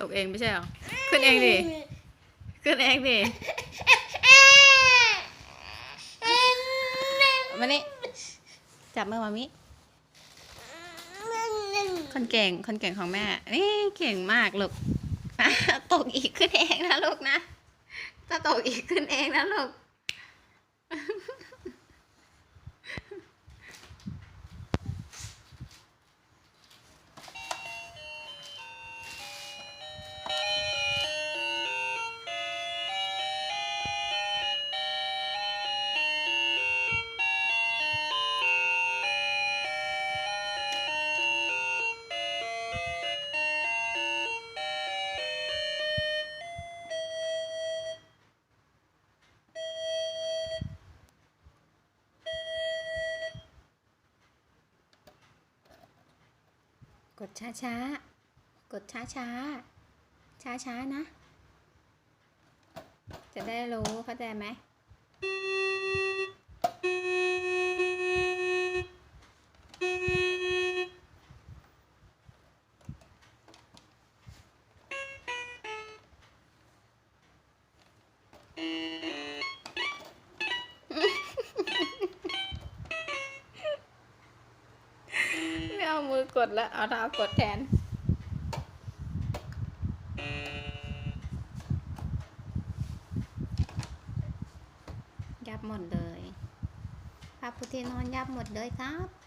ตกเองไม่ใช่เหรอ ขึ้นเองดิ ขึ้นเองดิ มานี่ จับมือมามิ คนเก่ง คนเก่งของแม่ นี่เก่งมากลูกอะตกอีกขึ้นเองนะลูกนะถ้าตกอีกขึ้นเองนะลูก กดช้าช้ากดช้าช้าช้าช้านะ จะได้รู้เข้าใจไหม มือกดแล้วเอาเท้ากดแทน ยับหมดเลยพระพุทธนอนยับหมดเลยครับ